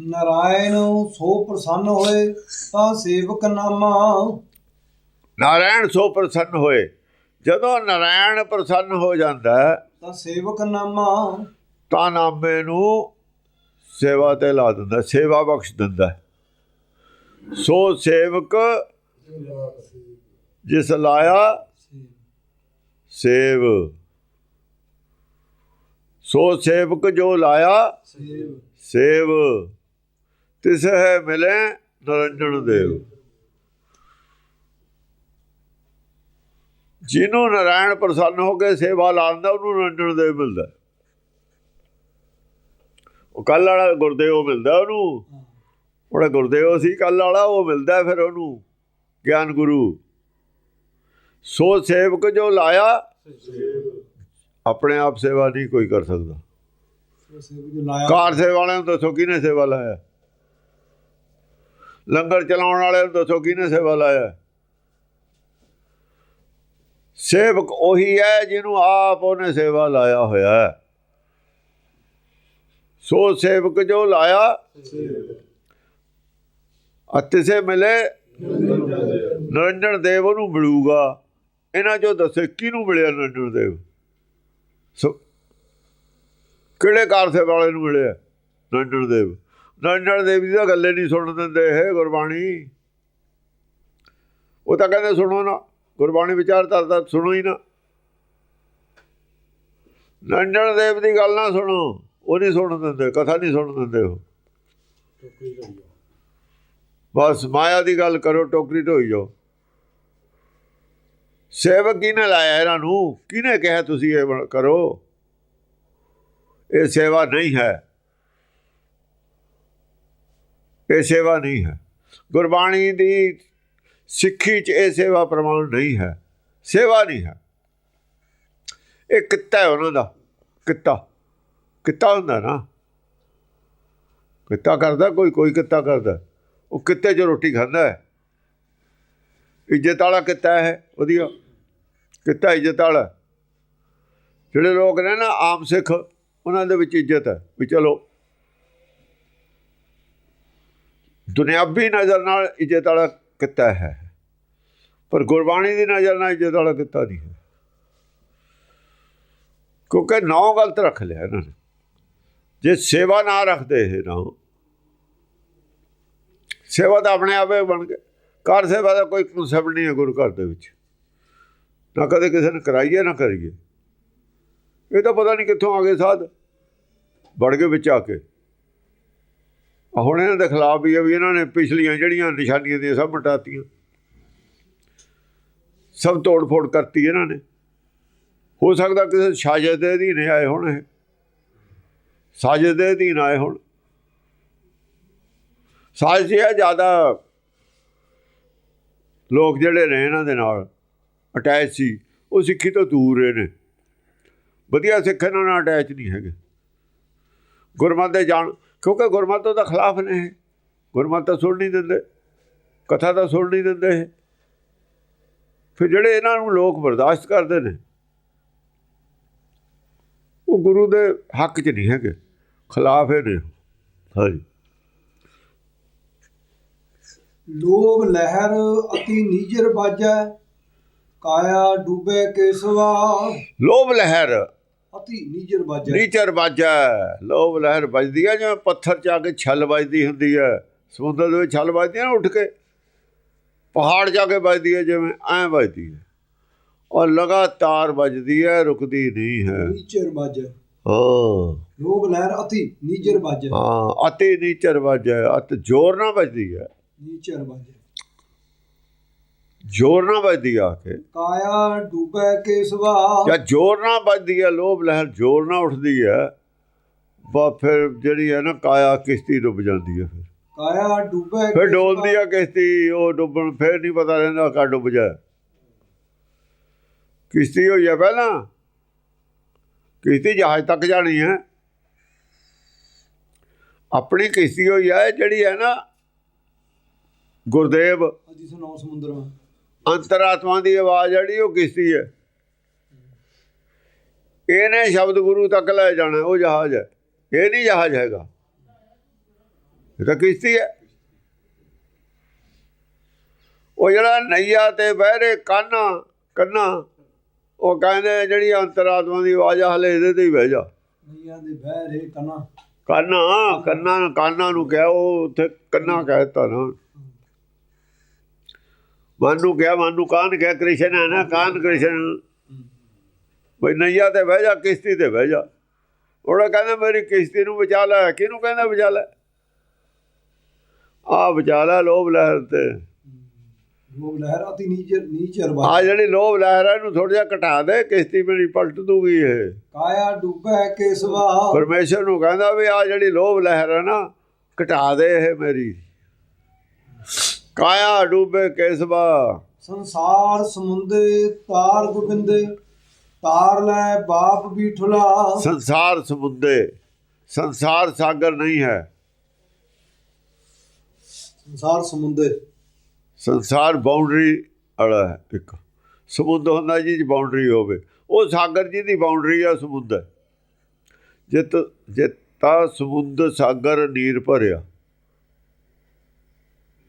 ਨਾਰਾਇਣ ਸੋ ਪ੍ਰਸੰਨ ਹੋਏ ਤਾਂ ਸੇਵਕ ਨਾਮਾ। ਨਾਰਾਇਣ ਸੋ ਪ੍ਰਸੰਨ ਹੋਏ। ਜਦੋਂ ਨਾਰਾਇਣ ਪ੍ਰਸੰਨ ਹੋ ਜਾਂਦਾ ਤਾਂ ਸੇਵਕ ਨਾਮਾ। ਤਾਂ ਨਾਮੇ ਨੂੰ ਸੇਵਾ ਤੇ ਲਾ ਦਿੰਦਾ ਸੇਵਾ ਬਖਸ਼ ਦਿੰਦਾ। ਸੋ ਸੇਵਕ ਜਿਸ ਲਾਇਆ ਸੇਵ। ਸੋ ਸੇਵਕ ਜੋ ਲਾਇਆ ਸੇਵ। ਸੇਵ। ਤਿਸ ਹੈ ਮਿਲੇ ਨਰੰਜਨ ਦੇਵ। ਜਿਹਨੂੰ ਨਾਰਾਇਣ ਪ੍ਰਸੰਨ ਹੋ ਕੇ ਸੇਵਾ ਲਾਉਂਦਾ ਉਹਨੂੰ ਨਰੰਜਨ ਦੇਵ ਮਿਲਦਾ। ਉਹ ਕੱਲ ਵਾਲਾ ਗੁਰਦੇਵ ਮਿਲਦਾ ਉਹਨੂੰ। ਉਹਦਾ ਗੁਰਦੇਵ ਸੀ ਕੱਲ ਵਾਲਾ ਉਹ ਮਿਲਦਾ ਫਿਰ ਉਹਨੂੰ ਗਿਆਨ ਗੁਰੂ। ਸੋ ਸੇਵਕ ਜੋ ਲਾਇਆ ਆਪਣੇ ਆਪ ਸੇਵਾ ਨਹੀਂ ਕੋਈ ਕਰ ਸਕਦਾ। ਕਾਰ ਸੇਵਾ ਵਾਲਿਆਂ ਨੂੰ ਦੱਸੋ ਕਿਹਨੇ ਸੇਵਾ ਲਾਇਆ? ਲੰਗਰ ਚਲਾਉਣ ਵਾਲਿਆਂ ਨੂੰ ਦੱਸੋ ਕਿਹਨੇ ਸੇਵਾ ਲਾਇਆ? ਸੇਵਕ ਉਹੀ ਹੈ ਜਿਹਨੂੰ ਆਪ ਉਹਨੇ ਸੇਵਾ ਲਾਇਆ ਹੋਇਆ ਹੈ। ਸੋ ਸੇਵਕ ਜੋ ਲਾਇਆ ਅਤੇ ਸੇ ਮਿਲੇ ਨਰਿੰਦਰ ਦੇਵ ਉਹਨੂੰ ਮਿਲੂਗਾ। ਇਹਨਾਂ ਚੋਂ ਦੱਸੇ ਕਿਹਨੂੰ ਮਿਲਿਆ ਨਰਿੰਦਰ ਦੇਵ? ਸੋ ਕਿਹੜੇ ਕਾਰ ਸੇਵਾ ਵਾਲੇ ਨੂੰ ਮਿਲਿਆ ਨਰਿੰਦਰ ਦੇਵ? ਨਰਿੰਦਰ ਦੇਵ ਦੀ ਤਾਂ ਗੱਲੇ ਨਹੀਂ ਸੁਣਨ ਦਿੰਦੇ ਇਹ ਗੁਰਬਾਣੀ। ਉਹ ਤਾਂ ਕਹਿੰਦੇ ਸੁਣੋ ਨਾ ਗੁਰਬਾਣੀ ਵਿਚਾਰ ਧਰਦਾ ਸੁਣੋ ਹੀ ਨਾ। ਨਰਿੰਦਰ ਦੇਵ ਦੀ ਗੱਲ ਨਾ ਸੁਣੋ ਉਹ ਨਹੀਂ ਸੁਣਨ ਦਿੰਦੇ ਕਥਾ ਨਹੀਂ ਸੁਣਨ ਦਿੰਦੇ ਉਹ। ਬਸ ਮਾਇਆ ਦੀ ਗੱਲ ਕਰੋ ਟੋਕਰੀ ਢੋਈ ਜਾਓ। ਸੇਵਕ ਕਿਹਨੇ ਲਾਇਆ ਇਹਨਾਂ ਨੂੰ? ਕਿਹਨੇ ਕਿਹਾ ਤੁਸੀਂ ਇਹ ਕਰੋ? ਇਹ ਸੇਵਾ ਨਹੀਂ ਹੈ। ਇਹ ਸੇਵਾ ਨਹੀਂ ਹੈ। ਗੁਰਬਾਣੀ ਦੀ ਸਿੱਖੀ ਚ ਇਹ ਸੇਵਾ ਪ੍ਰਮਾਣ ਨਹੀਂ ਹੈ। ਸੇਵਾ ਨਹੀਂ ਹੈ। ਇਹ ਕਿੱਤਾ ਹੈ ਉਹਨਾਂ ਦਾ। ਕਿੱਤਾ। ਕਿੱਤਾ ਹੁੰਦਾ ਨਾ। ਕਿੱਤਾ ਕਰਦਾ, ਕੋਈ ਕੋਈ ਕਿੱਤਾ ਕਰਦਾ। ਉਹ ਕਿੱਤੇ 'ਚ ਰੋਟੀ ਖਾਂਦਾ ਹੈ। ਇੱਜ਼ਤ ਵਾਲਾ ਕਿੱਤਾ ਹੈ, ਵਧੀਆ। ਕਿੱਤਾ ਇੱਜ਼ਤ ਵਾਲਾ। ਜਿਹੜੇ ਲੋਕ ਨੇ ਨਾ, ਆਮ ਸਿੱਖ, ਉਹਨਾਂ ਦੇ ਵਿੱਚ ਇੱਜ਼ਤ ਹੈ ਵੀ ਚਲੋ ਦੁਨਿਆਵੀ ਨਜ਼ਰ ਨਾਲ ਇੱਜ਼ਤ ਵਾਲਾ ਕਿੱਤਾ ਹੈ। ਪਰ ਗੁਰਬਾਣੀ ਦੀ ਨਜ਼ਰ ਨਾਲ ਇੱਜ਼ਤ ਵਾਲਾ ਕਿੱਤਾ ਨਹੀਂ ਹੈ। ਕਿਉਂਕਿ ਨੌ ਗਲਤ ਰੱਖ ਲਿਆ ਇਹਨਾਂ ਨੇ। ਜੇ ਸੇਵਾ ਨਾ ਰੱਖਦੇ ਇਹ ਨਾ, ਸੇਵਾ ਤਾਂ ਆਪਣੇ ਆਪੇ ਬਣ ਗਏ। ਕਾਰ ਸੇਵਾ ਦਾ ਕੋਈ ਕਨਸੈਪਟ ਨਹੀਂ ਹੈ ਗੁਰੂ ਘਰ ਦੇ ਵਿੱਚ। ਨਾ ਕਦੇ ਕਿਸੇ ਨੇ ਕਰਾਈਏ, ਨਾ ਕਰੀਏ। ਇਹ ਤਾਂ ਪਤਾ ਨਹੀਂ ਕਿੱਥੋਂ ਆ ਗਏ ਸਾਧ। ਵੜ ਕੇ ਵਿੱਚ ਆ ਕੇ। ਹੁਣ ਇਹਨਾਂ ਦੇ ਖਿਲਾਫ ਵੀ ਹੈ ਵੀ ਇਹਨਾਂ ਨੇ ਪਿਛਲੀਆਂ ਜਿਹੜੀਆਂ ਨਿਸ਼ਾਨੀਆਂ ਦੀਆਂ ਸਭ ਮਟਾਤੀਆਂ। ਸਭ ਤੋੜ ਫੋੜ ਕਰਤੀ ਇਹਨਾਂ ਨੇ। ਹੋ ਸਕਦਾ ਕਿਸੇ ਸਾਜ਼ਿਸ਼ ਦੇ ਅਧੀਨ ਆਏ ਹੋਣ ਇਹ। ਸਾਜ਼ਿਸ਼ ਦੇ ਅਧੀਨ ਆਏ ਹੋਣ। ਸਾਜ਼ਿਸ਼ ਇਹ ਜ਼ਿਆਦਾ ਲੋਕ ਜਿਹੜੇ ਨੇ ਇਹਨਾਂ ਦੇ ਨਾਲ ਅਟੈਚ ਸੀ, ਉਹ ਸਿੱਖੀ ਤੋਂ ਦੂਰ ਰਹੇ ਨੇ। ਵਧੀਆ ਸਿੱਖ ਇਹਨਾਂ ਨਾਲ ਅਟੈਚ ਨਹੀਂ ਹੈਗੇ। ਗੁਰਮਤਿ ਦੇ ਜਾਣ ਕਿਉਂਕਿ ਗੁਰਮਤਿ ਦਾ ਖਿਲਾਫ ਨੇ। ਗੁਰਮਤਿ ਤਾਂ ਸੁਣ ਨਹੀਂ ਦਿੰਦੇ ਕਥਾ ਤਾਂ ਸੁਣ ਨਹੀਂ ਦਿੰਦੇ। ਫਿਰ ਜਿਹੜੇ ਇਹਨਾਂ ਨੂੰ ਲੋਕ ਬਰਦਾਸ਼ਤ ਕਰਦੇ ਨੇ ਉਹ ਗੁਰੂ ਦੇ ਹੱਕ 'ਚ ਨਹੀਂ ਹੈਗੇ ਖਿਲਾਫ ਇਹ ਨੇ ਹਾਂਜੀ ਲੋਭ ਲਹਿਰ ਅਤੀ ਨੀਜਰ ਬਾਜੈ ਕਾਇਆ ਡੂਬੇ ਕੇਸਵਾ ਲੋਭ ਲਹਿਰ ਅਤੀ ਨੀਜਰ ਬਾਜੈ ਨੀਚਰ ਵਾਜਾ। ਲੋਭ ਲਹਿਰ ਵੱਜਦੀ ਹੈ ਜਿਵੇਂ ਪੱਥਰ 'ਚ ਆ ਕੇ ਛੱਲ ਵੱਜਦੀ ਹੁੰਦੀ ਹੈ ਸਮੁੰਦਰ ਦੇ ਵਿੱਚ ਛੱਲ ਵੱਜਦੀ ਨਾ ਉੱਠ ਕੇ? ਪਹਾੜ ਜਾ ਕੇ ਵੱਜਦੀ ਹੈ ਜਿਵੇਂ ਐਂ ਵੱਜਦੀ ਹੈ ਔਰ ਲਗਾਤਾਰ ਵੱਜਦੀ ਹੈ ਰੁਕਦੀ ਨਹੀਂ ਹੈ। ਨੀਚਰ ਬਾਜੈ ਹਾਂ। ਲੋਭ ਲਹਿਰ ਅਤੀ ਨੀਜਰ ਬਾਜੈ ਹਾਂ ਅਤੀ ਨੀਚਰ ਵੱਜੈ। ਅਤ ਜ਼ੋਰ ਨਾਲ ਵੱਜਦੀ ਹੈ ਨੀਚਰ ਬਾਜੈ ਜ਼ੋਰ ਨਾਲ ਵੱਜਦੀ ਆ ਕੇ। ਕਾਇਆ ਡੂਬੇ ਕੇਸਵਾ ਜਾਂ ਜ਼ੋਰ ਨਾਲ ਵੱਜਦੀ ਹੈ ਲੋਭ ਲਹਿਰ ਜ਼ੋਰ ਨਾਲ ਉੱਠਦੀ ਹੈ ਬਾ ਫਿਰ ਜਿਹੜੀ ਹੈ ਨਾ ਕਾਇਆ ਕਿਸ਼ਤੀ ਡੁੱਬ ਜਾਂਦੀ ਹੈ ਫਿਰ। ਕਾਇਆ ਡੂਬੇ ਫਿਰ। ਡੋਲਦੀ ਆ ਕਿਸ਼ਤੀ ਉਹ ਡੁੱਬਣ ਫਿਰ ਨਹੀਂ ਪਤਾ ਰਹਿੰਦਾ ਕਦ ਡੁੱਬ ਜਾਏ। ਕਿਸ਼ਤੀ ਹੋਈ ਆ ਪਹਿਲਾਂ। ਕਿਸ਼ਤੀ ਜਹਾਜ਼ ਤੱਕ ਜਾਣੀ ਹੈ ਆਪਣੀ ਕਿਸ਼ਤੀ ਹੋਈ ਆ ਜਿਹੜੀ ਹੈ ਨਾ ਗੁਰਦੇਵ। ਅਜੀ ਸੁਨਾਓ ਸਮੁੰਦਰ ਮੈਂ ਅੰਤਰਾਤਮਾ ਦੀ ਆਵਾਜ਼ ਜਿਹੜੀ ਉਹ ਕਿਸ਼ਤੀ ਹੈ? ਇਹਨੇ ਸ਼ਬਦ ਗੁਰੂ ਤੱਕ ਲੈ ਜਾਣਾ ਉਹ ਜਹਾਜ਼ ਹੈ। ਇਹ ਨਹੀਂ ਜਹਾਜ਼ ਹੈਗਾ। ਇਹ ਤਾਂ ਕਿਸ਼ਤੀ ਹੈ? ਉਹ ਜਿਹੜਾ ਨਈਆ ਤੇ ਬਹਿਰੇ ਕਾਨਾ ਕੰਨਾ ਉਹ ਕਹਿੰਦੇ ਜਿਹੜੀ ਅੰਤਰਾਤਮਾ ਦੀ ਆਵਾਜ਼ ਆ, ਹਲੇ ਇਹਦੇ ਤੇ ਹੀ ਬਹਿ ਜਾ। ਨਈਆਂ ਦੇ ਬਹਿ ਰੇ ਕਨਾ। ਕੰਨਾ ਕੰਨਾ ਕਾਨਾ ਨੂੰ ਕਿਹਾ ਉਹ ਉੱਥੇ ਕੰਨਾ ਕਹਿਤਾ ਨਾ। ਮਨ ਨੂੰ ਕਿਹਾ ਮਨ ਨੂੰ ਕਾਨ ਕਿਹਾ ਕ੍ਰਿਸ਼ਨ ਹੈ ਨਾ ਕਾਨ ਕ੍ਰਿਸ਼ਨ? ਬਈ ਨਈਆ ਤੇ ਬਹਿ ਜਾ ਕਿਸ਼ਤੀ ਤੇ ਬਹਿ ਜਾ। ਉਹਦਾ ਕਹਿੰਦਾ ਮੇਰੀ ਕਿਸ਼ਤੀ ਨੂੰ ਬਚਾ ਲੈ। ਕਿਹਨੂੰ ਕਹਿੰਦਾ ਬਚਾ ਲੈ? ਆ ਬਚਾ ਲੈ ਲੋਭ ਲਹਿਰ ਤੇ। ਲੋਕ ਲਹਿਰ ਅਤੀ ਨੀਚਰ ਨੀਚਰ ਆ ਬਾ ਜਿਹੜੀ ਲੋਭ ਲਹਿਰ ਹੈ ਇਹਨੂੰ ਥੋੜਾ ਜਿਹਾ ਘਟਾ ਦੇ ਕਿਸ਼ਤੀ ਮੇਰੀ ਪਲਟ ਦੂਗੀ ਇਹ। ਕਾਇਆ ਡੁੱਬੈ ਕੇਸਵਾ। ਪਰਮੇਸ਼ਰ ਨੂੰ ਕਹਿੰਦਾ ਵੀ ਆ ਜਿਹੜੀ ਲੋਭ ਲਹਿਰ ਹੈ ਨਾ ਘਟਾ ਦੇ ਇਹ ਮੇਰੀ। ਕਾਇਆ ਡੂਬੇ ਕੇਸਵਾ ਸੰਸਾਰ ਸਮੁੰਦੇ ਤਾਰ ਗੋਬਿੰਦੇ ਤਾਰ ਲੈ ਬਾਪ ਬੀਠਲਾ ਸੰਸਾਰ ਸਮੁੰਦੇ ਸੰਸਾਰ ਸਾਗਰ ਨਹੀਂ ਹੈ। ਸੰਸਾਰ ਸਮੁੰਦੇ। ਸੰਸਾਰ ਬਾਉਂਡਰੀ ਵਾਲਾ ਹੈ ਇੱਕ। ਸਮੁੰਦਰ ਹੁੰਦਾ ਜੀ ਬਾਉਂਡਰੀ ਹੋਵੇ। ਉਹ ਸਾਗਰ ਜੀ ਦੀ ਬਾਉਂਡਰੀ ਆ ਸਮੁੰਦਰ ਜਿਤ ਜਿਤਾ ਸਮੁੰਦਰ ਸਾਗਰ ਨੀਰ ਭਰਿਆ।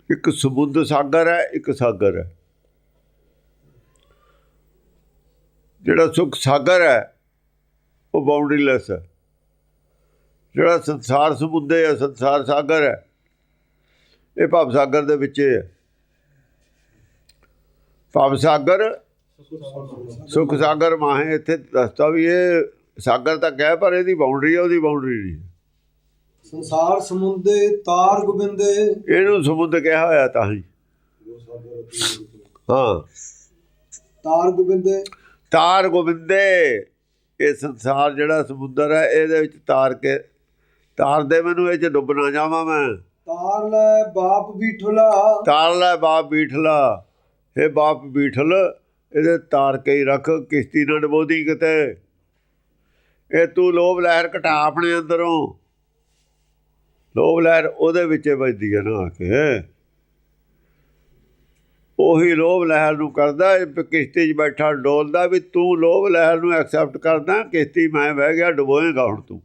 ਇੱਕ ਸਮੁੰਦਰ ਸਾਗਰ ਹੈ, ਇੱਕ ਸਾਗਰ ਹੈ। ਜਿਹੜਾ ਸੁਖ ਸਾਗਰ ਹੈ, ਉਹ ਬਾਉਂਡਰੀਲੈਸ ਹੈ। ਜਿਹੜਾ ਸੰਸਾਰ ਸਮੁੰਦਰ ਹੈ, ਸੰਸਾਰ ਸਾਗਰ ਹੈ, ਇਹ ਭਵ ਸਾਗਰ ਦੇ ਵਿੱਚ ਹੈ। ਭਵ ਸਾਗਰ, ਸੁਖ ਸਾਗਰ ਮਾਹੇ, ਇੱਥੇ ਦੱਸਦਾ ਵੀ ਇਹ ਸਾਗਰ ਤਾਂ ਕਹਿ, ਪਰ ਇਹਦੀ ਬਾਉਂਡਰੀ ਹੈ, ਉਹਦੀ ਬਾਉਂਡਰੀ ਨਹੀਂ ਸੰਸਾਰ ਸਮੁੰਦੇ ਤਾਰ ਗੋਬਿੰਦੇ। ਇਹਨੂੰ ਸਮੁੰਦਰ ਕਿਹਾ ਹੋਇਆ ਤਾਂ ਹੀ। ਹਾਂ। ਤਾਰ ਗੋਬਿੰਦੇ। ਤਾਰ ਗੋਬਿੰਦੇ। ਇਹ ਸੰਸਾਰ ਜਿਹੜਾ ਸਮੁੰਦਰ ਹੈ ਇਹਦੇ ਵਿੱਚ ਤਾਰ ਕੇ ਤਾਰ ਦੇ ਮੈਨੂੰ ਇਹ ਚ ਡੁੱਬ ਨਾ ਜਾਵਾਂ ਮੈਂ। ਤਾਰ ਲੈ ਬਾਪ ਬੀਠਲਾ। ਤਾਰ ਲੈ ਬਾਪ ਬੀਠਲਾ। हे ਬਾਪ ਬੀਠਲ ਇਹਦੇ ਤਾਰ ਕੇ ਹੀ ਰੱਖ ਕਿਸ਼ਤੀ ਨਾ ਡਬੋਦੀ ਕਿਤੇ। ਇਹ ਤੂੰ ਲੋਭ ਲਹਿਰ ਘਟਾ ਆਪਣੇ ਅੰਦਰੋਂ। ਲੋਭ ਲਹਿਰ ਉਹਦੇ ਵਿੱਚ ਵੱਜਦੀ ਹੈ ਨਾ ਆ ਕੇ। ਉਹੀ ਲੋਭ ਲਹਿਰ ਨੂੰ ਕਰਦਾ ਕਿਸ਼ਤੀ 'ਚ ਬੈਠਾ ਡੋਲਦਾ ਵੀ ਤੂੰ ਲੋਭ ਲਹਿਰ ਨੂੰ ਐਕਸੈਪਟ ਕਰਦਾ ਕਿਸ਼ਤੀ ਮੈਂ ਬਹਿ ਗਿਆ ਡੁਬੋਏਗਾ ਹੁਣ ਤੂੰ।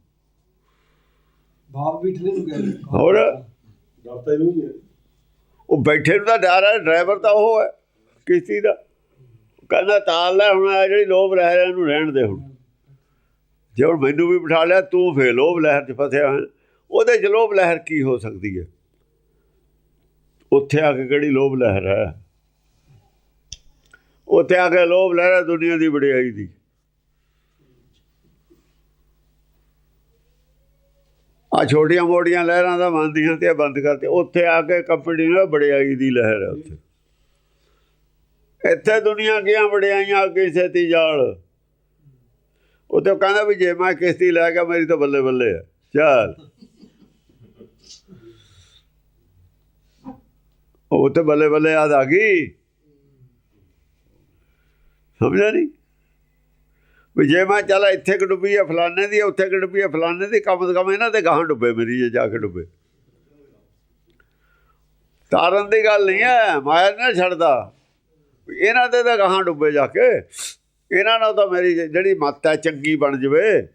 ਬਾਪ ਬੀਠਲੇ ਨੂੰ ਕਹਿੰਦੇ ਹੋਰ? ਡਰ ਤਾਂ ਇਹਨੂੰ ਹੀ ਉਹ ਬੈਠੇ ਨੂੰ ਤਾਂ ਡਰ ਹੈ ਡਰਾਈਵਰ ਤਾਂ ਉਹ ਹੈ ਕਿਸ਼ਤੀ ਦਾ। ਕਹਿੰਦਾ ਤਾਲ ਲੈ ਹੁਣ ਆ ਜਿਹੜੀ ਲੋਭ ਲਹਿਰ ਹੈ ਇਹਨੂੰ ਰਹਿਣ ਦੇ ਹੁਣ। ਜੇ ਹੁਣ ਮੈਨੂੰ ਵੀ ਬਿਠਾ ਲਿਆ ਤੂੰ ਫੇ ਲੋਭ ਲਹਿਰ 'ਚ ਫਸਿਆ ਹੋਇਆ। ਉਹਦੇ 'ਚ ਲੋਭ ਲਹਿਰ ਕੀ ਹੋ ਸਕਦੀ ਹੈ? ਉੱਥੇ ਆ ਕੇ ਕਿਹੜੀ ਲੋਭ ਲਹਿਰ ਹੈ? ਉੱਥੇ ਆ ਕੇ ਲੋਭ ਲਹਿਰ ਹੈ ਦੁਨੀਆ ਦੀ ਵਡਿਆਈ ਦੀ। ਆ ਛੋਟੀਆਂ ਮੋਟੀਆਂ ਲਹਿਰਾਂ ਦਾ ਮੰਨਦੀਆਂ ਤੇ ਇਹ ਬੰਦ ਕਰਤੇ। ਉੱਥੇ ਆ ਕੇ ਕੰਪਨੀ ਨਾਲ ਵਡਿਆਈ ਦੀ ਲਹਿਰ ਹੈ ਉੱਥੇ। ਇੱਥੇ ਦੁਨੀਆ ਗਿਆ ਵਡਿਆਈਆਂ ਅੱਗੇ ਛੇਤੀ ਜਾਲ। ਉੱਥੇ ਉਹ ਕਹਿੰਦਾ ਵੀ ਜੇ ਮੈਂ ਕਿਸ਼ਤੀ ਲੈ ਗਿਆ ਮੇਰੀ ਤਾਂ ਬੱਲੇ ਬੱਲੇ ਹੈ। ਚੱਲ। ਉਹ ਤੇ ਬੱਲੇ ਬੱਲੇ ਯਾਦ ਆ ਗਈ। ਸਮਝਿਆ ਨਹੀਂ ਵੀ ਜੇ ਮੈਂ ਚੱਲ ਇੱਥੇ ਕਿ ਡੁੱਬੀ ਹੈ ਫਲਾਣੇ ਦੀ, ਉੱਥੇ ਕਿ ਡੁੱਬੀ ਹੈ ਫਲਾਣੇ ਦੀ, ਕਮ ਸੇ ਕਮ ਇਹਨਾਂ ਤੇ ਗਾਹਾਂ ਡੁੱਬੇ ਮੇਰੀ ਜੇ ਜਾ ਕੇ ਡੁੱਬੇ। ਤਾਰਨ ਦੀ ਗੱਲ ਨਹੀਂ ਹੈ, ਮਾਇਆ ਨੇ ਛੱਡਦਾ। ਵੀ ਇਹਨਾਂ ਤੇ ਤਾਂ ਗਾਹਾਂ ਡੁੱਬੇ ਜਾ ਕੇ। ਇਹਨਾਂ ਨਾਲ ਤਾਂ ਮੇਰੀ ਜਿਹੜੀ ਮੱਤ ਹੈ, ਚੰਗੀ ਬਣ ਜਵੇ।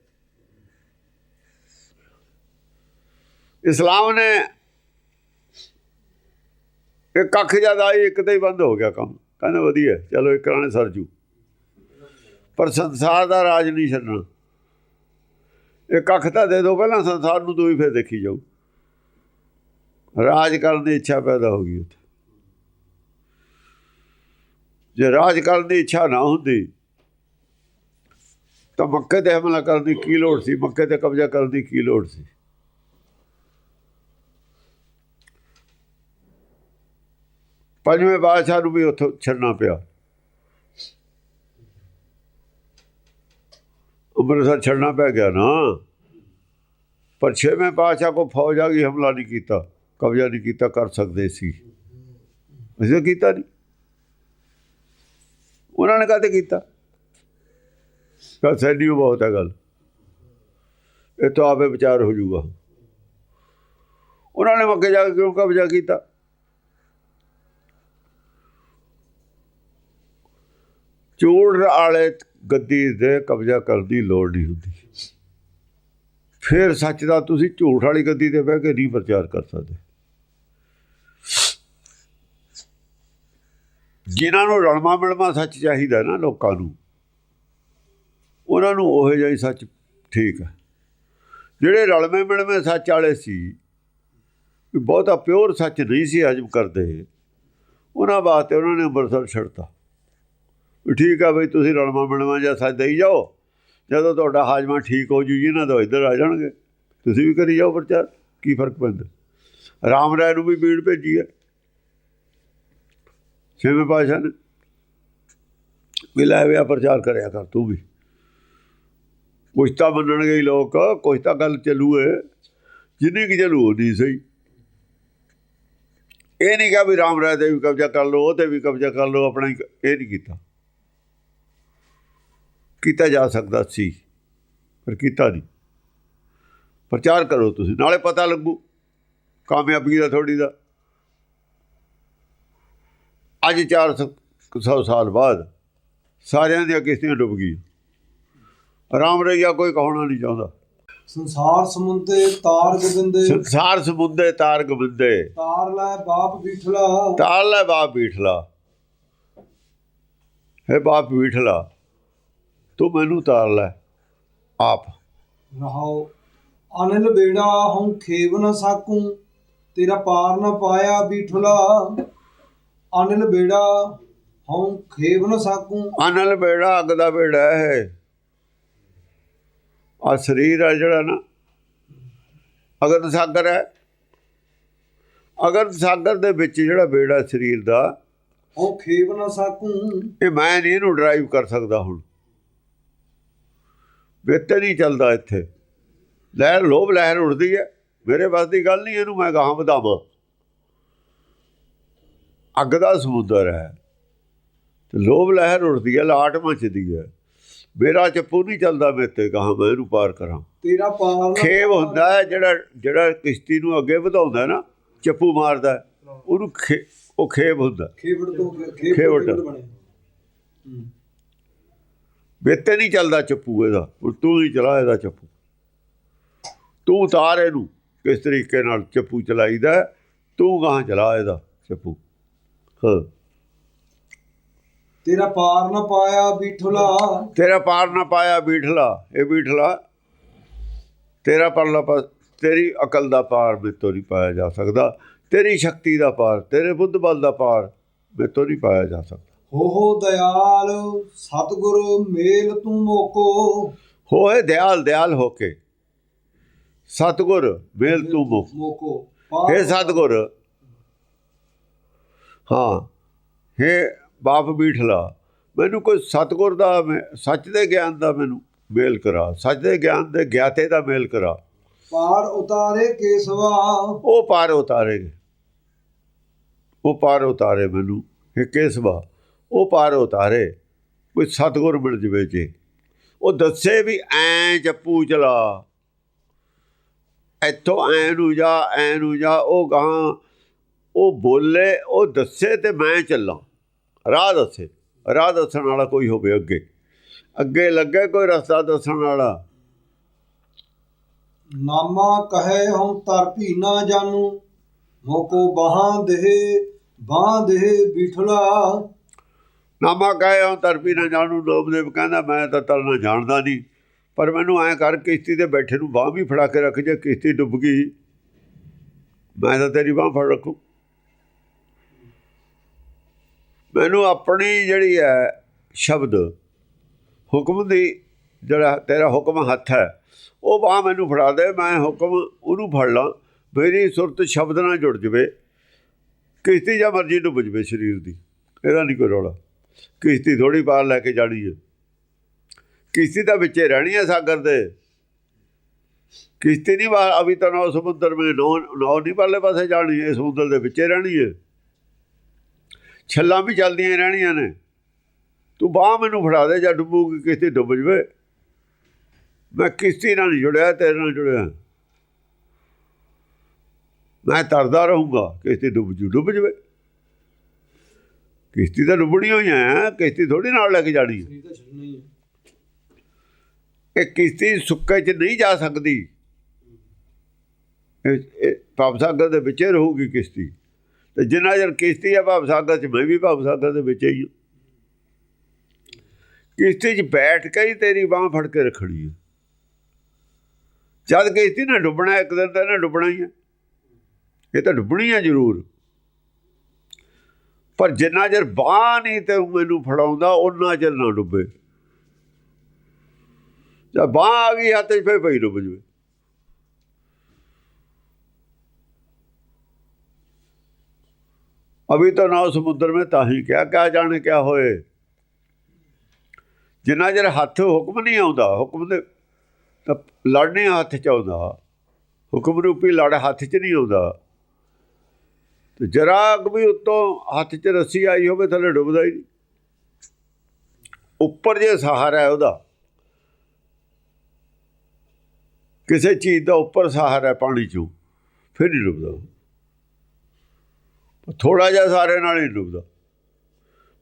ਇਸਲਾਮ ਨੇ ਇਹ ਕੱਖ ਜਦ ਆਈ ਇੱਕ ਤੇ ਹੀ ਬੰਦ ਹੋ ਗਿਆ ਕੰਮ। ਕਹਿੰਦਾ ਵਧੀਆ, ਚਲੋ ਇੱਕ ਰਾਣੇ ਸਰਜੂ ਪਰ ਸੰਸਾਰ ਦਾ ਰਾਜ ਨਹੀਂ ਛੱਡਣਾ। ਇਹ ਕੱਖ ਤਾਂ ਦੇ ਦਿਓ ਪਹਿਲਾਂ ਸੰਸਾਰ ਨੂੰ ਦੋਈ ਫਿਰ ਦੇਖੀ ਜਾਊ। ਰਾਜ ਕਰਨ ਦੀ ਇੱਛਾ ਪੈਦਾ ਹੋ ਗਈ ਉੱਥੇ। ਜੇ ਰਾਜ ਕਰਨ ਦੀ ਇੱਛਾ ਨਾ ਹੁੰਦੀ, ਤਾਂ ਮੱਕੇ ਤੇ ਹਮਲਾ ਕਰਨ ਦੀ ਕੀ ਲੋੜ ਸੀ? ਮੱਕੇ ਤੇ ਕਬਜ਼ਾ ਕਰਨ ਦੀ ਕੀ ਲੋੜ ਸੀ? ਪੰਜਵੇਂ ਬਾਦਸ਼ਾਹ ਨੂੰ ਵੀ ਉੱਥੋਂ ਛੱਡਣਾ ਪਿਆ। ਅੰਮ੍ਰਿਤਸਰ ਛੱਡਣਾ ਪੈ ਗਿਆ ਨਾ। ਪਰ ਛੇਵੇਂ ਪਾਤਸ਼ਾਹ ਕੋ ਫੌਜ ਆ ਗਈ, ਹਮਲਾ ਨਹੀਂ ਕੀਤਾ, ਕਬਜ਼ਾ ਨਹੀਂ ਕੀਤਾ, ਕਰ ਸਕਦੇ ਸੀ। ਅਸੀਂ ਕੀਤਾ ਨਹੀਂ। ਉਹਨਾਂ ਨੇ ਕਾਹਤੇ ਕੀਤਾ? ਕਹ ਸੈਡੀ ਬਹੁਤ ਹੈ ਗੱਲ। ਇਹ ਤਾਂ ਆਪੇ ਵਿਚਾਰ ਹੋ ਜਾਊਗਾ। ਉਹਨਾਂ ਨੇ ਮੱਕੇ ਜਾ ਕੇ ਕਿਉਂ ਕਬਜ਼ਾ ਕੀਤਾ? ਚੋੜ ਵਾਲੇ ਗੱਦੀ ਦੇ ਕਬਜ਼ਾ ਕਰਨ ਦੀ ਲੋੜ ਨਹੀਂ ਹੁੰਦੀ। ਫਿਰ ਸੱਚ ਦਾ ਤੁਸੀਂ ਝੂਠ ਵਾਲੀ ਗੱਦੀ ਤੇ ਬਹਿ ਕੇ ਨਹੀਂ ਪ੍ਰਚਾਰ ਕਰ ਸਕਦੇ। ਜਿਨ੍ਹਾਂ ਨੂੰ ਰਲਮਾ ਮਿਲਮਾ ਸੱਚ ਚਾਹੀਦਾ ਨਾ ਲੋਕਾਂ ਨੂੰ, ਉਹਨਾਂ ਨੂੰ ਉਹ ਜਿਹਾ ਹੀ ਸੱਚ ਠੀਕ ਹੈ। ਜਿਹੜੇ ਰਲਵੇਂ ਮਿਲਵੇਂ ਸੱਚ ਵਾਲੇ ਸੀ ਬਹੁਤਾ ਪਿਓਰ ਸੱਚ ਨਹੀਂ ਸੀ ਅਜਮ ਕਰਦੇ, ਉਹਨਾਂ ਬਾਤ ਉਹਨਾਂ ਨੇ ਅੰਮ੍ਰਿਤਸਰ ਛੱਡਤਾ। ਠੀਕ ਆ ਬਈ, ਤੁਸੀਂ ਰਲਮਾ ਮਿਲਮਾ ਜਾਂ ਸੱਚ ਦੇਈ ਜਾਓ। ਜਦੋਂ ਤੁਹਾਡਾ ਹਾਜਮਾ ਠੀਕ ਹੋ ਜੂ ਜੀ, ਇਹਨਾਂ ਦਾ ਇੱਧਰ ਆ ਜਾਣਗੇ। ਤੁਸੀਂ ਵੀ ਕਰੀ ਜਾਓ ਪ੍ਰਚਾਰ, ਕੀ ਫ਼ਰਕ ਪੈਂਦਾ? ਰਾਮ ਰਾਏ ਨੂੰ ਵੀ ਬੀੜ ਭੇਜੀ ਹੈ ਛੇਵੇਂ ਪਾਸ਼ਾ ਨੇ। ਵੀ ਲੈ ਪ੍ਰਚਾਰ ਕਰਿਆ ਕਰ ਤੂੰ ਵੀ। ਕੁਛ ਤਾਂ ਮੰਨਣਗੇ ਹੀ ਲੋਕ, ਕੁਛ ਤਾਂ ਗੱਲ ਚੱਲੂ ਏ ਜਿੰਨੀ ਕਿ ਚੱਲੂ ਨਹੀਂ ਸਹੀ। ਇਹ ਨਹੀਂ ਕਿਹਾ ਵੀ ਰਾਮ ਰਾਏ ਤੇ ਵੀ ਕਬਜ਼ਾ ਕਰ ਲਓ, ਉਹ ਤੇ ਵੀ ਕਬਜ਼ਾ ਕਰ ਲਓ, ਆਪਣਾ ਹੀ ਇਹ ਨਹੀਂ ਕੀਤਾ। ਕੀਤਾ ਜਾ ਸਕਦਾ ਸੀ। ਪਰ ਕੀਤਾ ਨਹੀਂ। ਪ੍ਰਚਾਰ ਕਰੋ ਤੁਸੀਂ ਨਾਲੇ ਪਤਾ ਲੱਗੂ ਕਾਮਯਾਬੀ ਦਾ ਥੋੜੀ ਦਾ। ਅੱਜ 400 ਸਾਲ ਬਾਅਦ ਸਾਰਿਆਂ ਦੀਆਂ ਕਿਸ਼ਤੀਆਂ ਡੁੱਬ ਗਈਆਂ। ਰਾਮ ਰਈਆ ਕੋਈ ਕਹਾਉਣਾ ਨਹੀਂ ਚਾਹੁੰਦਾ। ਸੰਸਾਰ ਸਮੁੰਦੇ ਤਾਰ ਗੋਬਿੰਦੇ ਸੰਸਾਰ ਸਮੁੰਦੇ ਤਾਰ ਗਵਿੰਦੇ। ਤਾਰ ਲੈ ਬਾਪ ਬੀਠਲਾ। ਤਾਰ ਲੈ ਬਾਪ ਬੀਠਲਾ। ਹੈ ਬਾਪ ਬੀਠਲਾ। ਤੂੰ ਮੈਨੂੰ ਤਾਰ ਲੈ। ਆਪ। ਰਹਾਓ ਅਨਿਲ ਬੇੜਾ ਹਉ ਖੇਵ ਨ ਸਾਕੂ ਤੇਰਾ ਪਾਰ ਨ ਪਾਇਆ ਬੀਠਲਾ। ਅਨਿਲ ਬੇੜਾ ਹਉ ਖੇਵ ਨ ਸਾਕੂ। ਅਨਲ ਬੇੜਾ ਅੱਗ ਦਾ ਬੇੜਾ ਹੈ। ਆ ਸਰੀਰ ਆ ਜਿਹੜਾ ਨਾ ਅਗਰ ਸਾਗਰ ਹੈ ਅਗਰ ਸਾਗਰ ਦੇ ਵਿੱਚ ਜਿਹੜਾ ਬੇੜਾ ਸਰੀਰ ਦਾ ਹਉ ਖੇਵ ਨ ਸਾਕੂ। ਇਹ ਮੈਂ ਨਹੀਂ ਇਹਨੂੰ ਡਰਾਈਵ ਕਰ ਸਕਦਾ ਹੁਣ। ਵੇਤੇ ਨਹੀਂ ਚੱਲਦਾ ਇੱਥੇ। ਲਹਿਰ ਲੋਭ ਲਹਿਰ ਉੱਠਦੀ ਹੈ। ਮੇਰੇ ਵੱਸ ਦੀ ਗੱਲ ਨਹੀਂ ਇਹਨੂੰ ਮੈਂ ਗਾਹਾਂ ਵਧਾਵਾਂ। ਅੱਗ ਦਾ ਸਮੁੰਦਰ ਹੈ। ਤੇ ਲੋਭ ਲਹਿਰ ਉੱਠਦੀ ਹੈ ਲਾਟ ਮਚਦੀ ਹੈ। ਮੇਰਾ ਚੱਪੂ ਨਹੀਂ ਚੱਲਦਾ ਮੇਰੇ ਤੇ ਕਹਾਂ ਮੈਂ ਇਹਨੂੰ ਪਾਰ ਕਰਾਂ। ਤੇਰਾ ਪਾਰ ਖੇਵ ਹੁੰਦਾ ਹੈ ਜਿਹੜਾ ਜਿਹੜਾ ਕਿਸ਼ਤੀ ਨੂੰ ਅੱਗੇ ਵਧਾਉਂਦਾ ਨਾ ਚੱਪੂ ਮਾਰਦਾ ਉਹਨੂੰ ਖੇ- ਉਹ ਖੇਵ ਹੁੰਦਾ। ਖੇਵੜ ਤੋਂ ਖੇਵੜ ਖੇਵੜ। ਬੇਤੇ ਨਹੀਂ ਚੱਲਦਾ ਚੱਪੂ ਇਹਦਾ ਤੂੰ ਹੀ ਚਲਾ ਇਹਦਾ ਚੱਪੂ। ਤੂੰ ਉਤਾਰ ਇਹਨੂੰ ਕਿਸ ਤਰੀਕੇ ਨਾਲ ਚੱਪੂ ਚਲਾਈਦਾ ਤੂੰ ਗਾਂ ਚਲਾ ਇਹਦਾ ਚੱਪੂ। ਹਾਂ। ਤੇਰਾ ਪਾਰ ਨ ਪਾਇਆ ਬੀਠਲਾ। ਤੇਰਾ ਪਾਰ ਨਾ ਪਾਇਆ ਬੀਠਲਾ ਇਹ ਬੀਠਲਾ। ਤੇਰਾ ਪਰਲਾ ਤੇਰੀ ਅਕਲ ਦਾ ਪਾਰ ਮੇਤੋਂ ਨਹੀਂ ਪਾਇਆ ਜਾ ਸਕਦਾ ਤੇਰੀ ਸ਼ਕਤੀ ਦਾ ਪਾਰ ਤੇਰੇ ਬੁੱਧ ਬਲ ਦਾ ਪਾਰ ਮੇਤੋਂ ਨਹੀਂ ਪਾਇਆ ਜਾ ਸਕਦਾ। ਹੋ ਹੋ ਦਇਆਲ ਸਤਿਗੁਰ ਮੇਲ ਤੂੰ ਮੋਕੋ। ਹੋਏ ਦਿਆਲ ਦਿਆਲ ਹੋ ਕੇ। ਸਤਗੁਰ ਮੇਲ ਤੂੰ ਮੋਕੋ ਹੇ ਸਤਗੁਰ। ਹਾਂ ਹੇ ਬਾਪ ਬੀਠਲਾ। ਮੈਨੂੰ ਕੋਈ ਸਤਗੁਰ ਦਾ ਸੱਚ ਦੇ ਗਿਆਨ ਦਾ ਮੈਨੂੰ ਮੇਲ ਕਰਾ। ਸੱਚ ਦੇ ਗਿਆਨ ਦੇ ਗਿਆਤੇ ਦਾ ਮੇਲ ਕਰਾ। ਪਾਰ ਉਤਾਰੇ ਕੇਸਵਾ। ਉਹ ਪਾਰ ਉਤਾਰੇਗੇ ਉਹ ਪਾਰ ਉਤਾਰੇ ਮੈਨੂੰ। ਇਹ ਕੇਸਵਾ। ਉਹ ਪਾਰ ਉਤਾਰੇ, ਕੋਈ ਸਤਗੁਰ ਮਿਲ ਜਵੇ ਜੇ। ਉਹ ਦੱਸੇ ਵੀ ਐ ਚੱਪੂ ਚਲਾ ਇੱਥੋਂ ਐ ਨੂੰ ਜਾ, ਐ ਨੂੰ ਜਾ, ਉਹ ਗਾਂ, ਉਹ ਬੋਲੇ, ਉਹ ਦੱਸੇ ਤੇ ਮੈਂ ਚੱਲਾਂ। ਰਾਹ ਦੱਸੇ। ਰਾਹ ਦੱਸਣ ਵਾਲਾ ਕੋਈ ਹੋਵੇ ਅੱਗੇ। ਅੱਗੇ ਲੱਗੇ ਕੋਈ ਰਸਤਾ ਦੱਸਣ ਵਾਲਾ। ਨਾਮਾ ਕਹੇ ਹਉ ਤਰਪੀ ਨਾ ਜਾਨੂ, ਮੋਕੋ ਬਾਹਾਂ ਦੇਹ, ਬਾਹ ਦੇਹ ਬੀਠਲਾ। ਨਾਮਾ ਕਹੇ ਹਾਂ ਤਰਪੀ ਨਾ ਜਾਣੂ ਨਾਮਦੇਵ ਕਹਿੰਦਾ, ਮੈਂ ਤਾਂ ਤਰਨਾ ਜਾਣਦਾ ਨਹੀਂ ਪਰ ਮੈਨੂੰ ਐਂ ਕਰ, ਕਿਸ਼ਤੀ ਤੇ ਬੈਠੇ ਨੂੰ ਬਾਹ ਵੀ ਫੜਾ ਕੇ ਰੱਖ ਜੇ, ਕਿਸ਼ਤੀ ਡੁੱਬ ਗਈ। ਮੈਂ ਤਾਂ ਤੇਰੀ ਬਾਹ ਫੜ ਰੱਖੂ। ਮੈਨੂੰ ਆਪਣੀ ਜਿਹੜੀ ਹੈ ਸ਼ਬਦ, ਹੁਕਮ ਦੀ ਜਿਹੜਾ ਤੇਰਾ ਹੁਕਮ ਹੱਥ ਹੈ, ਉਹ ਬਾਹ ਮੈਨੂੰ ਫੜਾ ਦੇ, ਮੈਂ ਹੁਕਮ ਉਹਨੂੰ ਫੜ ਲਾਂ, ਮੇਰੀ ਸੁਰਤ ਸ਼ਬਦ ਨਾਲ ਜੁੜ ਜਵੇ, ਕਿਸ਼ਤੀ ਜਾਂ ਮਰਜ਼ੀ ਡੁੱਬ ਜਵੇ ਸਰੀਰ ਦੀ, ਇਹਦਾ ਨਹੀਂ ਕੋਈ ਰੌਲਾ। ਕਿਸ਼ਤੀ ਥੋੜੀ ਪਾਰ ਲੈ ਕੇ ਜਾਣੀ ਹੈ। ਕਿਸ਼ਤੀ ਤਾਂ ਵਿੱਚੇ ਰਹਿਣੀ ਹੈ ਸਾਗਰ ਦੇ। ਕਿਸ਼ਤੀ ਨਹੀਂ ਬਾਹਰ, ਅਭੀ ਤਾਂ ਨੌ ਸਮੁੰਦਰ ਮੇ ਨੌ ਨੌ ਨਹੀਂ ਪਰਲੇ ਪਾਸੇ ਜਾਣੀ ਹੈ ਸਮੁੰਦਰ ਦੇ ਵਿੱਚੇ ਰਹਿਣੀ ਹੈ। ਛੱਲਾਂ ਵੀ ਚੱਲਦੀਆਂ ਰਹਿਣੀਆਂ ਨੇ। ਤੂੰ ਬਾਹ ਮੈਨੂੰ ਫੜਾ ਦੇ ਜਾਂ ਡੁੱਬੂਗੀ ਕਿਸ਼ਤੀ ਡੁੱਬ ਜਵੇ। ਮੈਂ ਕਿਸ਼ਤੀ ਨਾਲ ਨਹੀਂ ਜੁੜਿਆ, ਤੇਰੇ ਨਾਲ ਜੁੜਿਆ। ਮੈਂ ਤਰਦਾ ਰਹੂੰਗਾ, ਕਿਸ਼ਤੀ ਡੁੱਬ ਜੂ, ਡੁੱਬ ਜਵੇ। ਕਿਸ਼ਤੀ ਤਾਂ ਡੁੱਬਣੀ ਹੋਈ ਹੈ ਕਿਸ਼ਤੀ ਥੋੜੀ ਨਾਲ ਲੈ ਕੇ ਜਾਣੀ। ਇਹ ਕਿਸ਼ਤੀ ਸੁੱਕੇ 'ਚ ਨਹੀਂ ਜਾ ਸਕਦੀ। ਇਹ ਭਵ ਸਾਗਰ ਦੇ ਵਿੱਚੇ ਰਹੂਗੀ ਕਿਸ਼ਤੀ। ਤੇ ਜਿੰਨਾ ਚਿਰ ਕਿਸ਼ਤੀ ਆ ਭਵ ਸਾਗਰ ਚ ਮੈਂ ਵੀ ਭਵ ਸਾਗਰ ਦੇ ਵਿੱਚ ਹੀ ਹਾਂ ਕਿਸ਼ਤੀ 'ਚ ਬੈਠ ਕੇ ਹੀ ਤੇਰੀ ਬਾਹ ਫੜ ਕੇ ਰੱਖਣੀ ਹੈ ਜਦ ਕਿਸ਼ਤੀ ਨਾ ਡੁੱਬਣਾ ਇੱਕ ਦਿਨ ਤਾਂ ਨਾ ਡੁੱਬਣਾ ਹੀ ਹੈ ਇਹ ਤਾਂ ਡੁੱਬਣੀ ਹੈ ਜ਼ਰੂਰ। ਪਰ ਜਿੰਨਾ ਚਿਰ ਬਾਹ ਨਹੀਂ ਤੇ ਮੈਨੂੰ ਫੜਾਉਂਦਾ ਉਹਨਾਂ ਚਿਰ ਨਾ ਡੁੱਬੇ। ਜਦ ਬਾਹ ਆ ਗਈ, ਹੱਥ 'ਚ ਫੇਰ ਪਈ ਡੁੱਬ ਜਵੇ। ਅਭੀ ਤਾਂ ਨਾ ਸਮੁੰਦਰ में ਤਾਹੀ ਕਿਆ ਕਿਆ ਜਾਣੇ ਕਿਆ ਹੋਏ। ਜਿੰਨਾ ਚਿਰ ਹੱਥ ਹੁਕਮ ਨਹੀਂ ਆਉਂਦਾ, ਹੁਕਮ ਦੇ ਤਾਂ ਲੜਨੇ ਹੱਥ ਚ ਆਉਂਦਾ। ਹੁਕਮ ਰੂਪੀ ਲੜ ਹੱਥ ਚ ਨਹੀਂ ਆਉਂਦਾ। ਤੇ ਜਰਾ ਕੁ ਵੀ ਉੱਤੋਂ ਹੱਥ ਚ ਰੱਸੀ ਆਈ ਹੋਵੇ, ਥੱਲੇ ਡੁੱਬਦਾ ਹੀ ਨਹੀਂ। ਉੱਪਰ ਜੇ ਸਹਾਰਾ ਹੈ ਉਹਦਾ, ਕਿਸੇ ਚੀਜ਼ ਦਾ ਉੱਪਰ ਸਹਾਰਾ ਹੈ ਪਾਣੀ ਚੋਂ, ਫਿਰ ਨਹੀਂ ਡੁੱਬਦਾ ਥੋੜਾ ਜਿਹਾ ਸਾਰੇ ਨਾਲ ਹੀ ਡੁੱਬਦਾ।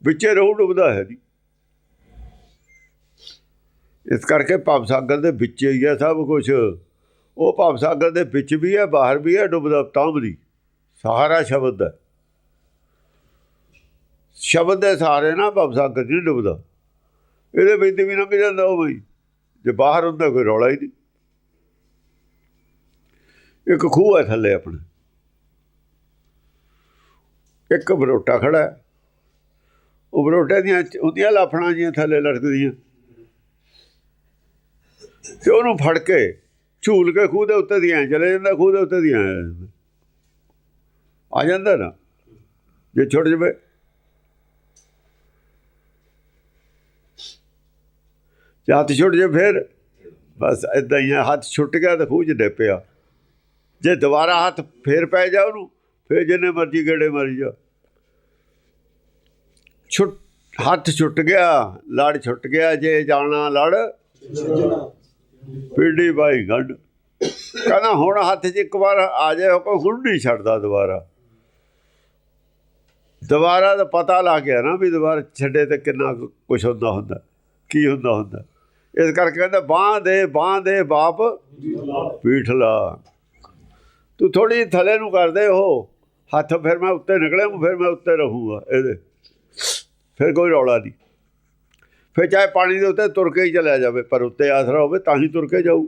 ਵਿੱਚੇ ਰੋਹ ਡੁੱਬਦਾ ਹੈ ਨਹੀਂ। ਇਸ ਕਰਕੇ ਭਵ ਸਾਗਰ ਦੇ ਵਿੱਚ ਹੀ ਹੈ ਸਭ ਕੁਝ ਉਹ ਭਵ ਸਾਗਰ ਦੇ ਵਿੱਚ ਵੀ ਹੈ, ਬਾਹਰ ਵੀ ਹੈ, ਡੁੱਬਦਾ ਤਾਂ ਵੀ ਸਹਾਰਾ ਸ਼ਬਦ ਹੈ। ਸ਼ਬਦ ਦੇ ਸਾਰੇ ਨਾ ਭਵ ਸਾਗਰ ਨਹੀਂ ਡੁੱਬਦਾ। ਇਹਦੇ ਵਿੱਚ ਵੀ ਲੰਘ ਜਾਂਦਾ ਉਹ ਬਈ। ਜੇ ਬਾਹਰ ਹੁੰਦਾ ਕੋਈ ਰੌਲਾ ਹੀ ਨਹੀਂ। ਇੱਕ ਖੂਹ ਹੈ ਥੱਲੇ ਆਪਣੇ। ਇੱਕ ਬਰੋਟਾ ਖੜਾ ਹੈ। ਉਹ ਬਰੋਟੇ ਦੀਆਂ ਉਹਦੀਆਂ ਲਾਫੜਾਂ ਜੀਆਂ ਥੱਲੇ ਲਟਕਦੀਆਂ। ਤੇ ਉਹਨੂੰ ਫੜ ਕੇ ਝੂਲ ਕੇ ਖੂਹ ਦੇ ਉੱਤੇ ਦੀ ਦੀਆਂ ਚਲੇ ਜਾਂਦਾ ਖੂਹ ਦੇ ਉੱਤੇ ਦੀ ਦੀਆਂ। ਆ ਜਾਂਦਾ ਨਾ। ਜੇ ਛੁੱਟ ਜਵੇ। ਜੇ ਹੱਥ ਛੁੱਟ ਜੇ ਫਿਰ ਬਸ ਇਦਾਂ ਹੀ ਆ, ਹੱਥ ਛੁੱਟ ਗਿਆ ਤਾਂ ਖੂਹ 'ਚ ਡੇ ਪਿਆ। ਜੇ ਦੁਬਾਰਾ ਹੱਥ ਫੇਰ ਪੈ ਜਾ ਉਹਨੂੰ ਫੇਰ ਜਿੰਨੇ ਮਰਜ਼ੀ ਗੇੜੇ ਮਾਰੀ ਜਾ। ਛੁੱਟ ਹੱਥ ਛੁੱਟ ਗਿਆ ਲੜ ਛੁੱਟ ਗਿਆ ਜੇ ਜਾਣਾ ਲੜ। ਸੱਜਣਾ ਪੀੜੀ ਬਾਈ ਗੰਢ। ਕਹਿੰਦਾ ਹੁਣ ਹੱਥ 'ਚ ਇੱਕ ਵਾਰ ਆ ਜਾਏ ਕੋਈ ਹੁਣ ਨਹੀਂ ਛੱਡਦਾ ਦੁਬਾਰਾ। ਦੁਬਾਰਾ ਤਾਂ ਪਤਾ ਲੱਗ ਗਿਆ ਨਾ ਵੀ ਦੁਬਾਰਾ ਛੱਡੇ ਤੇ ਕਿੰਨਾ ਕੁਝ ਹੁੰਦਾ ਹੁੰਦਾ, ਕੀ ਹੁੰਦਾ ਹੁੰਦਾ। ਇਸ ਕਰਕੇ ਕਹਿੰਦਾ, ਬਾਹ ਦੇ ਬਾਹ ਦੇ ਬਾਪ ਪੀਠ ਲਾ ਤੂੰ ਥੋੜੀ ਥੱਲੇ ਨੂੰ ਕਰਦੇ ਹੋ ਹੱਥ ਫਿਰ ਮੈਂ ਉੱਤੇ ਨਿਕਲਿਆ, ਫਿਰ ਮੈਂ ਉੱਤੇ ਰਹੂੰਗਾ ਇਹਦੇ। ਫਿਰ ਕੋਈ ਰੌਲਾ ਨਹੀਂ। ਫਿਰ ਚਾਹੇ ਪਾਣੀ ਦੇ ਉੱਤੇ ਤੁਰ ਕੇ ਹੀ ਚਲਿਆ ਜਾਵੇ, ਪਰ ਉੱਤੇ ਆਸਰਾ ਹੋਵੇ ਤਾਂ ਹੀ ਤੁਰ ਕੇ ਜਾਊ।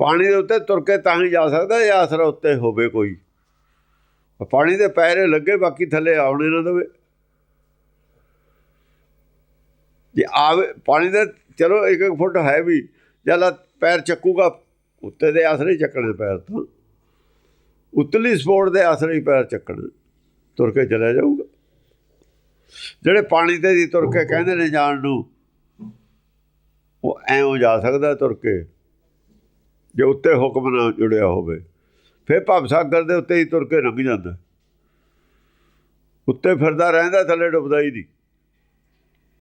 ਪਾਣੀ ਦੇ ਉੱਤੇ ਤੁਰ ਕੇ ਤਾਂ ਹੀ ਜਾ ਸਕਦਾ ਇਹ ਆਸਰਾ ਉੱਤੇ ਹੋਵੇ ਕੋਈ। ਪਾਣੀ ਦੇ ਪੈਰੇ ਲੱਗੇ, ਬਾਕੀ ਥੱਲੇ ਆਉਣੇ ਨਾ ਦੇਵੇ। ਜੇ ਆਵੇ, ਪਾਣੀ ਦੇ, ਚਲੋ ਇੱਕ ਇੱਕ ਫੁੱਟ ਹੈ ਵੀ ਜਲਾ ਪੈਰ ਚੱਕੂਗਾ, ਉੱਤੇ ਦੇ ਆਸਰੇ ਹੀ ਚੱਕਣੇ ਪੈਰ ਤੋਂ। ਉਤਲੀ ਸਪੋਰਟ ਦੇ ਆਸਰੇ ਪੈਰ ਚੱਕਣੇ, ਤੁਰ ਕੇ ਚਲਿਆ ਜਾਊਗਾ। ਜਿਹੜੇ ਪਾਣੀ ਤੇ ਦੀ ਤੁਰ ਕੇ ਕਹਿੰਦੇ ਨੇ ਜਾਣ ਨੂੰ, ਉਹ ਐਂ ਜਾ ਸਕਦਾ ਤੁਰ ਕੇ, ਜੇ ਉੱਤੇ ਹੁਕਮ ਨਾ ਜੁੜਿਆ ਹੋਵੇ। ਫਿਰ ਭਵ ਸਾਗਰ ਦੇ ਉੱਤੇ ਹੀ ਤੁਰ ਕੇ ਲੰਘ ਜਾਂਦਾ। ਉੱਤੇ ਫਿਰਦਾ ਰਹਿੰਦਾ ਥੱਲੇ ਡੁੱਬਦਾ ਹੀ ਨਹੀਂ।